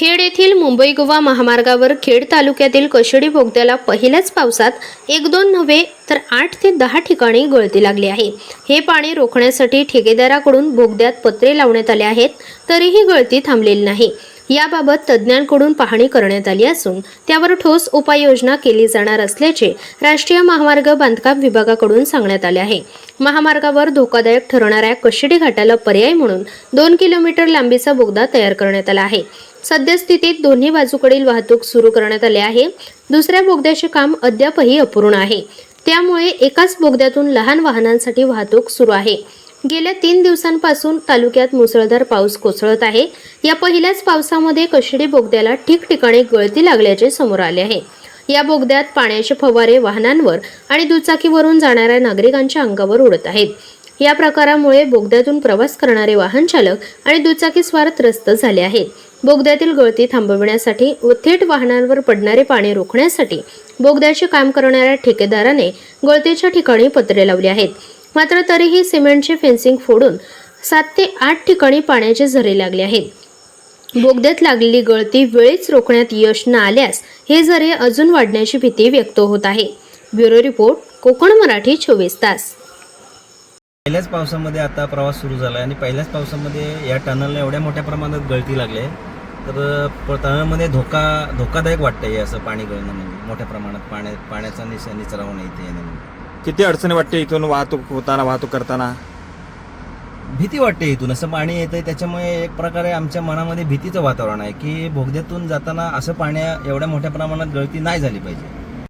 खेड येथील मुंबई गोवा महामार्गावर खेड तालुक्यातील कशेडी बोगद्याला पहिल्याच पावसात एक दोन नव्हे तर आठ ते दहा ठिकाणी गळती लागली आहे. हे पाणी रोखण्यासाठी ठेकेदाराकडून बोगद्यात पत्रे लावण्यात आले आहेत तरीही गळती थांबलेली नाही. याबाबत तज्ज्ञांकडून पाहणी करण्यात आली असून त्यावर ठोस उपाययोजना केली जाणार असल्याचे राष्ट्रीय महामार्ग बांधकाम विभागाकडून सांगण्यात आले आहे. महामार्गावर धोकादायक ठरणाऱ्या कशिडी घाटाला पर्याय म्हणून दोन किलोमीटर लांबीचा बोगदा तयार करण्यात आला आहे. सद्यस्थितीत दोन्ही बाजूकडील वाहतूक सुरू करण्यात आली आहे. दुसऱ्या बोगद्याचे काम अद्यापही अपूर्ण आहे. त्यामुळे एकाच बोगद्यातून लहान वाहनांसाठी वाहतूक सुरू आहे. गेल्या तीन दिवसांपासून तालुक्यात मुसळधार पाऊस कोसळत आहे. या पहिल्याच पावसामध्ये कशिडी बोगद्याला ठिकठिकाणी गळती लागल्याचे समोर आले आहे. या बोगद्यात पाण्याचे फवारे वाहनांवर आणि दुचाकीवरून जाणाऱ्या नागरिकांच्या अंगावर उडत आहेत. या प्रकारामुळे बोगद्यातून प्रवास करणारे वाहन चालक आणि दुचाकीस्वार त्रस्त झाले आहेत. बोगद्यातील गळती थांबविण्यासाठी व थेट वाहनांवर पडणारे पाणी रोखण्यासाठी बोगद्याचे काम करणाऱ्या ठेकेदाराने गळतीच्या ठिकाणी पत्रे लावली आहेत. मात्र तरीही सिमेंटचे फेन्सिंग फोडून सात ते आठ ठिकाणी पाण्याचे झरे लागले आहेत. बोगद्यात लागलेली गळती वेळीच रोखण्यात यश न आल्यास हे झरे अजून वाढण्याची भीती व्यक्त होत आहे. ब्युरो रिपोर्ट कोकण मराठी चोवीस तास. पहिल्याच पावसामध्ये आता प्रवास सुरू झाला आहे आणि पहिल्याच पावसामध्ये या टनलला एवढ्या मोठ्या प्रमाणात गळती लागली आहे. तर टनलमध्ये धोका धोकादायक वाटतं हे असं पाणी गळणं म्हणजे मोठ्या प्रमाणात पाण्या पाण्याचा निस निचरा होणं इथे येणं म्हणजे. किती अडचणी वाटते इथून वाहतूक होताना वाहतूक करताना? भीती वाटते इथून असं पाणी येतंय. त्याच्यामुळे एक प्रकारे आमच्या मनामध्ये भीतीचं वातावरण आहे की बोगद्यातून जाताना असं पाण्या एवढ्या मोठ्या प्रमाणात गळती नाही झाली पाहिजे.